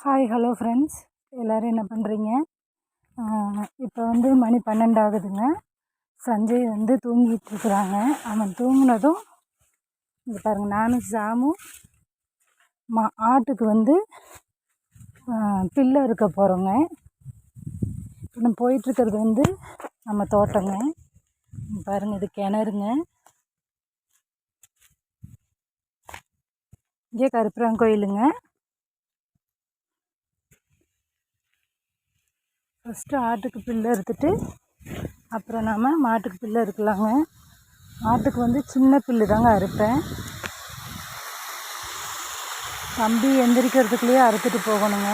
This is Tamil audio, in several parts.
ஹாய் ஹலோ ஃப்ரெண்ட்ஸ் எல்லோரும் என்ன பண்ணுறீங்க இப்போ வந்து மணி பன்னெண்டு ஆகுதுங்க சஞ்சய் வந்து தூங்கிட்டு இருக்கிறாங்க அவன் தூங்கினதும் இங்கே பாருங்கள் நானும் ஜாமும் மா ஆட்டுக்கு வந்து பில்லு இருக்க போகிறோங்க இன்னும் போயிட்டுருக்கிறது வந்து நம்ம தோட்டங்க. பாருங்க பாருங்கள் இது கிணறுங்க. இங்கே கருப்பராங்க ஃபஸ்ட்டு ஆட்டுக்கு புல்லு அறுத்துட்டு அப்புறம் நாம் மாட்டுக்கு புல்லு அறுக்கலாங்க ஆட்டுக்கு வந்து சின்ன புல்லு தாங்க அறுப்பேன். தம்பி எந்திரிக்கிறதுக்குள்ளேயே அறுத்துட்டு போகணுங்க.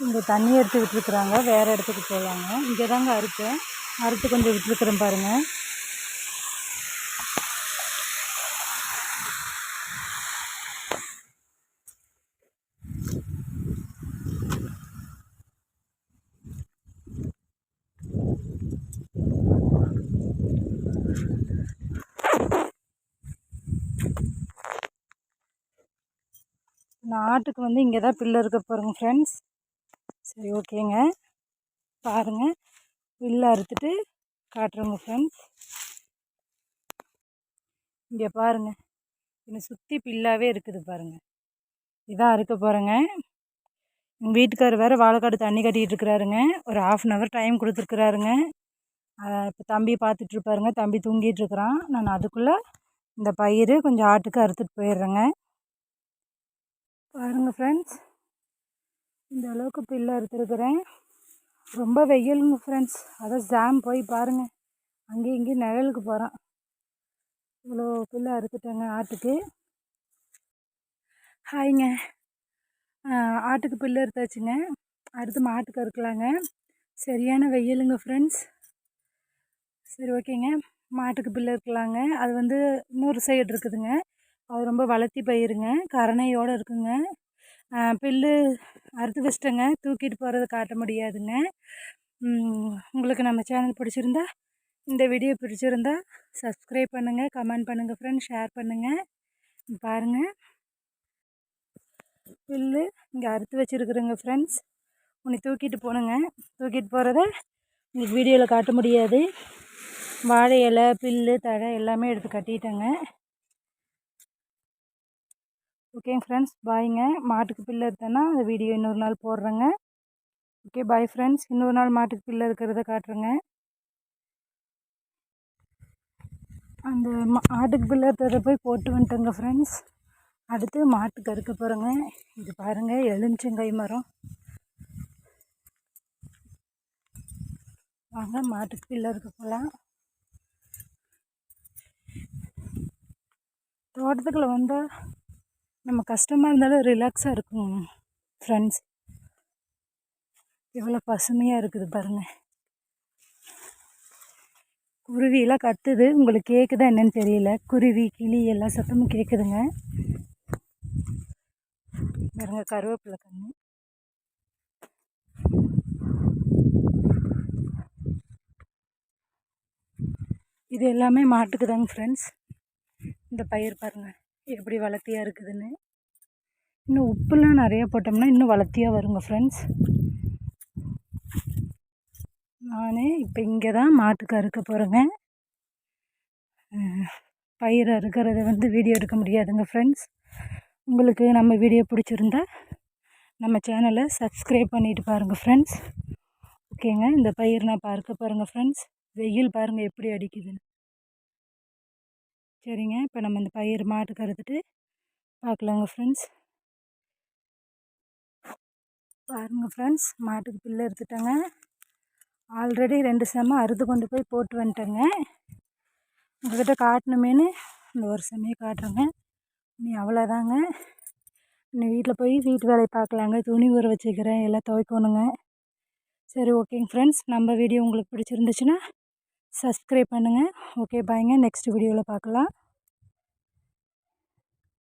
இங்கே தண்ணி எடுத்து விட்டுருக்குறாங்க வேறு இடத்துக்கு போகலாங்க இங்கே தாங்க அறுப்பேன். அறுத்து கொஞ்சம் விட்டுருக்குறேன் பாருங்கள் நான் ஆட்டுக்கு வந்து இங்கே தான் பில்லு இருக்க போகிறேங்க ஃப்ரெண்ட்ஸ் சரி ஓகேங்க. பாருங்கள் பில்லு அறுத்துட்டு காட்டுறோங்க ஃப்ரெண்ட்ஸ் இங்கே பாருங்கள் என்னை சுற்றி பில்லாகவே இருக்குது பாருங்கள் இதான் அறுக்க போகிறேங்க எங்கள் வீட்டுக்கார் வேறு வாழைக்காடு தண்ணி கட்டிகிட்டு இருக்கிறாருங்க. ஒரு ஆஃப் அன் ஹவர் டைம் கொடுத்துருக்குறாருங்க. இப்போ தம்பி பார்த்துட்ருப்பாருங்க தம்பி தூங்கிட்டு இருக்கிறான். நான் அதுக்குள்ளே இந்த பயிர் கொஞ்சம் ஆட்டுக்கு அறுத்துட்டு போயிடுறேங்க. பாருங்கள் ஃப்ரெண்ட்ஸ் இந்த அளவுக்கு பில்லு அறுத்துருக்குறேன் ரொம்ப வெயிலுங்க ஃப்ரெண்ட்ஸ் அதான் ஜாம் போய் பாருங்கள் அங்கேயும் இங்கேயும் நிழலுக்கு போகிறோம் இவ்வளோ புல்லு அறுத்துட்டேங்க ஆட்டுக்கு. ஹாய்ங்க. ஆட்டுக்கு புல்லு அறுத்தாச்சுங்க அடுத்து மாட்டுக்கு அறுக்கலாங்க. சரியான வெயிலுங்க ஃப்ரெண்ட்ஸ் சரி ஓகேங்க. மாட்டுக்கு புல்லு அறுக்கலாங்க. அது வந்து இன்னொரு சைடு இருக்குதுங்க. அது ரொம்ப வளர்த்தி பயிருங்க. கரணையோடு இருக்குங்க. புல்லு அறுத்து வச்சிட்டேங்க. தூக்கிட்டு போகிறத காட்ட முடியாதுங்க. உங்களுக்கு நம்ம சேனல் பிடிச்சிருந்தா இந்த வீடியோ பிடிச்சிருந்தா சப்ஸ்கிரைப் பண்ணுங்கள் கமெண்ட் பண்ணுங்கள் ஃப்ரெண்ட்ஸ் ஷேர் பண்ணுங்கள் பாருங்கள் புல்லு இங்கே அறுத்து வச்சுருக்குறேங்க ஃப்ரெண்ட்ஸ் உன்னை தூக்கிட்டு போகணுங்க தூக்கிட்டு போகிறத உங்களுக்கு வீடியோவில் காட்ட முடியாது. வாழை இலை புல்லு தழை எல்லாமே எடுத்து கட்டிட்டேங்க. ஓகேங்க ஃப்ரெண்ட்ஸ் பாய்ங்க மாட்டுக்கு பில்லு எடுத்தேன்னா அந்த வீடியோ இன்னொரு நாள் போடுறேங்க. ஓகே பாய் ஃப்ரெண்ட்ஸ் இன்னொரு நாள் மாட்டுக்கு பில்லு இருக்கிறத காட்டுறேங்க. அந்த மா ஆட்டுக்கு பில்லு எடுத்ததை போய் போட்டு வந்துட்டேங்க ஃப்ரெண்ட்ஸ் அடுத்து மாட்டுக்கு அறுக்க போகிறேங்க இது பாருங்கள் எலுமிச்சங்காய் மரம். வாங்க மாட்டுக்கு பில்லு இருக்க போகலாம் தோட்டத்துக்குள்ளே வந்தால் நம்ம கஷ்டமாக இருந்தாலும் ரிலாக்ஸாக இருக்கும் ஃப்ரெண்ட்ஸ் எவ்வளோ பசுமையாக இருக்குது பாருங்கள் குருவியெல்லாம் கத்துது. உங்களுக்கு கேட்குதா என்னன்னு தெரியல. குருவி கிளி எல்லா சத்தமும் கேட்குதுங்க பாருங்க கருவேப்பிலை கண்ணு. இது எல்லாமே மாட்டுக்கு தாங்க ஃப்ரெண்ட்ஸ் இந்த பயிர் பாருங்கள் எப்படி வளர்த்தியாக இருக்குதுன்னு. இன்னும் உப்புலாம் நிறையா போட்டோம்னா இன்னும் வளர்த்தியாக வருங்க ஃப்ரெண்ட்ஸ் நான் இப்போ இங்கே தான் மாட்டுக்கு அறுக்க போகிறேங்க பயிர் அறுக்கிறத வந்து வீடியோ எடுக்க முடியாதுங்க ஃப்ரெண்ட்ஸ் உங்களுக்கு நம்ம வீடியோ பிடிச்சிருந்தா நம்ம சேனலை சப்ஸ்கிரைப் பண்ணிவிட்டு பாருங்கள் ஃப்ரெண்ட்ஸ் ஓகேங்க இந்த பயிர் நான் பார்க்க பாருங்கள் ஃப்ரெண்ட்ஸ் வெயில் பாருங்கள் எப்படி அடிக்குதுன்னு. சரிங்க. இப்போ நம்ம இந்த பயிர் மாட்டுக்கு அறுத்துட்டு பார்க்கலாங்க ஃப்ரெண்ட்ஸ் பாருங்கள் ஃப்ரெண்ட்ஸ் மாட்டுக்கு பில்லு எடுத்துட்டேங்க. ஆல்ரெடி ரெண்டு செம்ம அறுத்து கொண்டு போய் போட்டு வந்துட்டேங்க. உங்கள்கிட்ட காட்டணுமேனு இந்த ஒரு செம்மையை காட்டுறேங்க. நீ அவ்வளோதாங்க இன்னும் வீட்டில் போய் வீட்டு வேலையை பார்க்கலாங்க துணி ஊற வச்சுக்கிறேன் எல்லாம் துவைக்கணுங்க. சரி ஓகேங்க ஃப்ரெண்ட்ஸ் நம்ம வீடியோ உங்களுக்கு பிடிச்சிருந்துச்சுன்னா சப்ஸ்கிரைப் பண்ணுங்கள் ஓகே பாய்ங்க நெக்ஸ்ட் வீடியோவில் பார்க்கலாம்